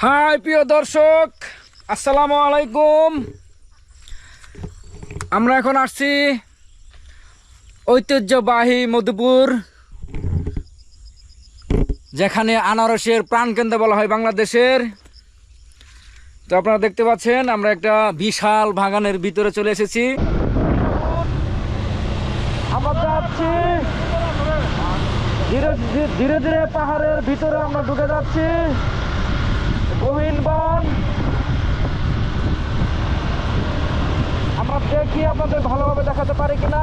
High, প্রিয় দর্শক, আসসালামু আলাইকুম। আমরা এখন আসছি ঐতিহ্যবাহী মধুপুর, যেখানে আনারসের প্রাণকেন্দ্র বলা হয় বাংলাদেশের। তো আপনারা দেখতে পাচ্ছেন, আমরা একটা বিশাল বাগানের ভিতরে চলে এসেছি। যাচ্ছি ধীরে- ধীরে ধীরে পাহাড়ের ভিতরে আমরা ঢুকে যাচ্ছি। আমরা দেখি আপনাদের ভালোভাবে দেখাতে পারি কিনা।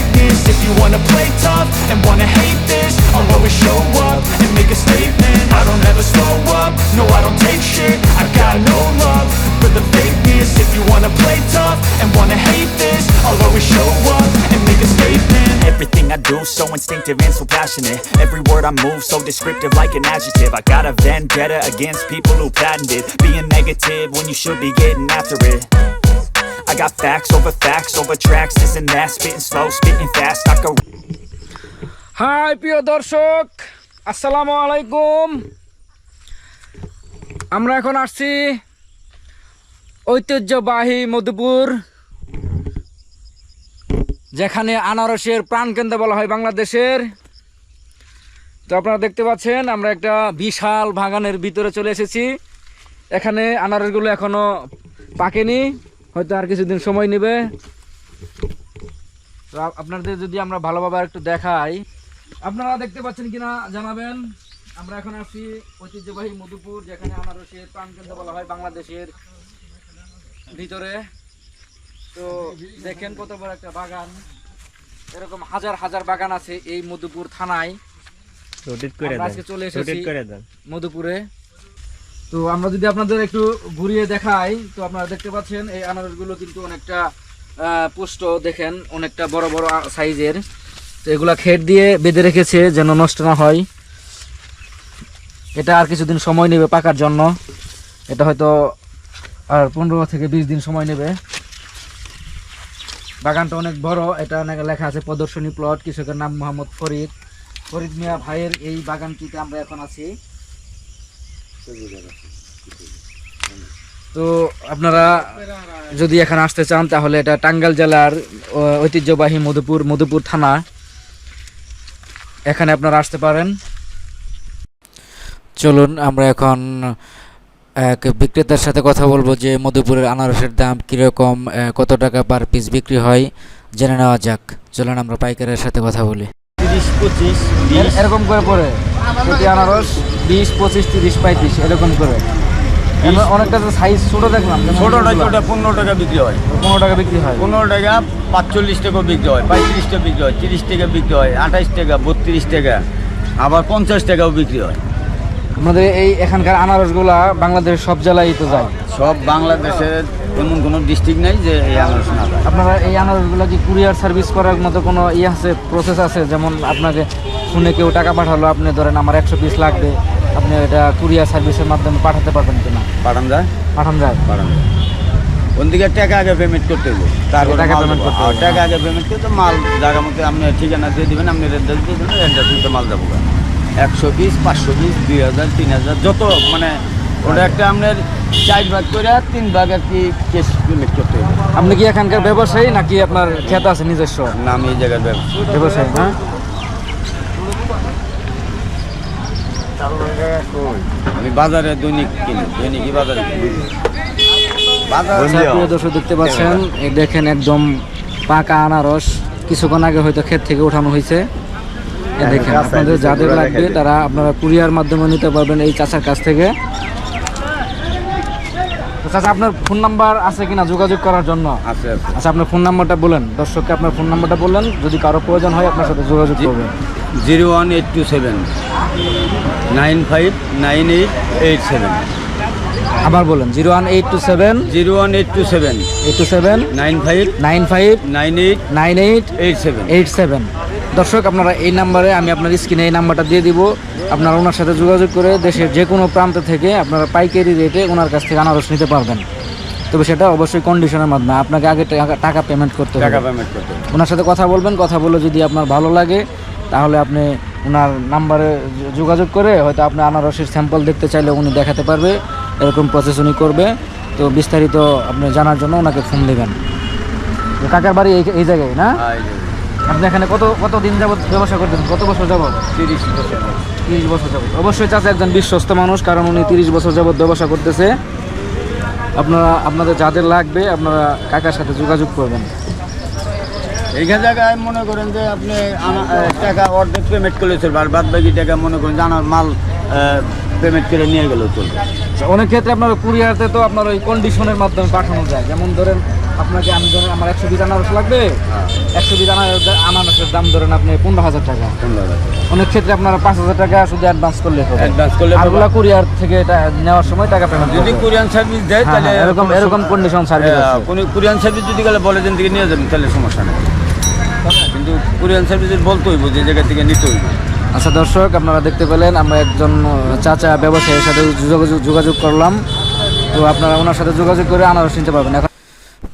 Everything I do so instinctive and so passionate Every word I move so descriptive like an adjective I got a vendetta against people who patented Being negative when you should be getting after it I got facts over facts over tracks, this and that, spitting slow, spitting fast, I could hi প্রিয় দর্শক আসসালামু আলাইকুম আমরা এখন আসছি ঐতিহ্যবাহী মধুপুর যেখানে আনারসের প্রাণকেন্দ্র বলা হয় বাংলাদেশের। তো আপনারা দেখতে পাচ্ছেন, আমরা একটা বিশাল বাগানের ভিতরে চলে এসেছি। এখানে আনারসগুলো এখনও পাকেনি, হয়তো আর কিছুদিন সময় নেবে। তো আপনাদের যদি আমরা ভালোভাবে একটু দেখাই, আপনারা দেখতে পাচ্ছেন কিনা জানাবেন? আমরা এখন আছি ঐতিহ্যবাহী মধুপুর, যেখানে আনারসের প্রাণকেন্দ্র বলা হয় বাংলাদেশের ভিতরে। তো দেখেন কত বড় একটা বাগান। এরকম হাজার হাজার বাগান আছে এই মধুপুর থানায়। আজকে চলে এসেছি মধুপুরে। তো আমরা যদি আপনাদের একটু ঘুরিয়ে দেখাই তো আপনারা দেখতে পাচ্ছেন এই আনারসগুলো কিন্তু অনেকটা পুষ্ট। দেখেন অনেকটা বড় বড় সাইজের। তো এগুলা খেট দিয়ে বেঁধে রেখেছে যেন নষ্ট না হয়। এটা আর কিছুদিন সময় নেবে পাকার জন্য। এটা হয়তো আর পনেরো থেকে বিশ দিন সময় নেবে। বাগানটা অনেক বড়, এটা অনেক লেখা আছে প্রদর্শনী প্লট, কৃষকের নাম মোহাম্মদ ফরিদ। ফরিদ মিয়া ভাইয়ের এই বাগানটিতে আমরা এখন আছি। তো আপনারা যদি এখানে আসতে চান, তাহলে এটা টাঙ্গাইল জেলার ঐতিহ্যবাহী মধুপুর মধুপুর থানা। এখানে আপনারা আসতে পারেন। চলুন, আমরা এখন এক বিক্রেতার সাথে কথা বলব যে মধুপুরের আনারসের দাম কীরকম কত টাকা পার পিস বিক্রি হয় জেনে নেওয়া যাক। চলুন আমরা পাইকারের সাথে কথা বলি। তিরিশ পঁচিশ এর- এরকম করে পড়ে। প্রতি আনারস বিশ পঁচিশ তিরিশ পঁয়ত্রিশ এরকম করে। অনেকটা সাইজ ছোট দেখলাম ছোটটা পনেরো টাকা বিক্রি হয়। পনেরো টাকা বিক্রি হয়। পনেরো টাকা পাঁচচল্লিশ টাকা বিক্রি হয় পঁয়ত্রিশ টাকা বিক্রি হয় তিরিশ টাকা বিক্রি হয় আঠাশ টাকা বত্রিশ টাকা আবার পঞ্চাশ টাকাও বিক্রি হয়। আমাদের এই এখানকার আনারসগুলা বাংলাদেশের সব জেলায় তো যায়। সব বাংলাদেশের এমন কোনো ডিস্ট্রিক্ট নেই যে এই আনারস না যায়। আপনারা এই আনারসগুলা কি কুরিয়ার সার্ভিস করার মতো কোনো ইয়ে আছে প্রসেস আছে? যেমন আপনাকে শুনে কেউ টাকা পাঠালো আপনি ধরেন আমার একশো পিস লাগবে আপনি এটা কুরিয়ার সার্ভিসের মাধ্যমে পাঠাতে পারবেন কিনা? পাঠান যায়? পাঠান যায়। পাঠান যায়। কোন দিকে টাকা আগে পেমেন্ট করতে হবে তারপরে টাকা দেবো। করতে হবে, টাকা আগে পেমেন্ট করতে মাল জায়গা মতো আপনি ঠিকানা দিয়ে দিবেন আপনি অ্যাড্রেস দিয়ে দেবেন অ্যাড্রেস মাল যাব একশো পিস পাঁচশো পিস দুই হাজার তিন হাজার যত মানে ওটা একটা আপনার চার ভাগ করে তিন ভাগ আর কি কেস করতে হবে আপনি কি এখানকার ব্যবসায়ী নাকি আপনার খেত আছে নিজস্ব? নাম এই জায়গার ব্যবসা ব্যবসায়ী হ্যাঁ? আমি বাজারে দৈনিক কিনি দৈনিকই বাজারে কিনি। বাজার আচ্ছা, প্রিয় দর্শক দেখতে পাচ্ছেন দেখেন একদম পাকা আনারস কিছুক্ষণ আগে হয়তো ক্ষেত থেকে উঠানো হয়েছে। দেখেন। আপনাদের যাদের লাগবে তারা আপনারা কুরিয়ার মাধ্যমে নিতে পারবেন এই চাচার কাছ থেকে। চাচা আপনার ফোন নাম্বার আছে কিনা যোগাযোগ করার জন্য? আছে আচ্ছা আপনার ফোন নাম্বারটা বলেন। দর্শককে আপনার ফোন নাম্বারটা বললেন যদি কারও প্রয়োজন হয় আপনার সাথে যোগাযোগ করবে zero one eight two seven. Nine five nine eight eight seven. আবার বলেন zero one eight two seven zero one eight two seven. Eight two seven nine five nine five nine eight nine eight eight seven. Eight seven. দর্শক আপনারা এই নাম্বারে আমি আপনার স্ক্রিনে এই নাম্বারটা দিয়ে দিব। আপনারা ওনার সাথে যোগাযোগ করে দেশের যে কোনো প্রান্ত থেকে আপনারা পাইকারি রেটে ওনার কাছ থেকে আনারস নিতে পারবেন। তবে সেটা অবশ্যই কন্ডিশনের মাধ্যমে আপনাকে আগে টাকা- পেমেন্ট করতে টাকা পেমেন্ট করতে হবে। ওনার সাথে কথা বলবেন কথা বলে যদি আপনার ভালো লাগে তাহলে আপনি ওনার নাম্বারে যোগাযোগ করে হয়তো আপনি আনারসের স্যাম্পল দেখতে চাইলে উনি দেখাতে পারবে। এরকম প্রসেস উনি করবে। তো বিস্তারিত আপনি জানার জন্য ওনাকে ফোন দেবেন। তো কাকার বাড়ি এই এই জায়গায় না? আর এই যে আপনি এখানে কত কত দিন যাবত ব্যবসা করতেন কত বছর যাবত তিরিশ বছর তিরিশ বছর যাবত অবশ্যই চাচা একজন বিশ্বস্ত মানুষ কারণ উনি তিরিশ বছর যাবত ব্যবসা করতেছে। আপনারা আপনাদের যাদের লাগবে আপনারা কাকার সাথে যোগাযোগ করবেন। এইখানে জায়গায় মনে করেন যে আপনি টাকা অর্ধেক পেমেন্ট করলে চলবে আর বাদ বাকি টাকা মনে করেন যে আনার মাল পেমেন্ট করে নিয়ে গেলেও চলবে। আচ্ছা, অনেক ক্ষেত্রে আপনার কুরিয়ারতে তো আপনার ওই কন্ডিশনের মাধ্যমে পাঠানো যায়। যেমন ধরেন আপনাকে আমি ধরেন আমার একশো বিশ আনারস লাগবে একশো বিশ আনারস আনারসের দাম ধরেন আপনি পনেরো হাজার টাকা। অনেক ক্ষেত্রে আপনারা পাঁচ হাজার টাকা শুধু অ্যাডভান্স করলে হবে। করলে কুরিয়ার থেকে এটা নেওয়ার সময় টাকা পেমেন্ট যদি কোরিয়ান সার্ভিস দেয় তাহলে এরকম এরকম কন্ডিশন সার্ভিস আছে। কোন কোরিয়ান সার্ভিস যদি গেলে বলে যেন থেকে নিয়ে যাবেন তাহলে সমস্যা নেই। কিন্তু কোরিয়ান সার্ভিসের বলতে হইব যে জায়গা থেকে নিতে হইব। আচ্ছা দর্শক, আপনারা দেখতে পেলেন, আমরা একজন চাচা ব্যবসায়ীর সাথে যোগাযোগ যোগাযোগ করলাম। তো আপনারা ওনার সাথে যোগাযোগ করে আনারস নিতে পারবেন। এখন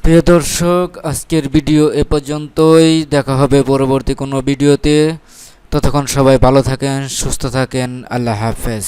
প্রিয় দর্শক, আজকের ভিডিও এ পর্যন্তই। দেখা হবে পরবর্তী কোনো ভিডিওতে। ততক্ষণ সবাই ভালো থাকেন, সুস্থ থাকেন। আল্লাহ হাফেজ।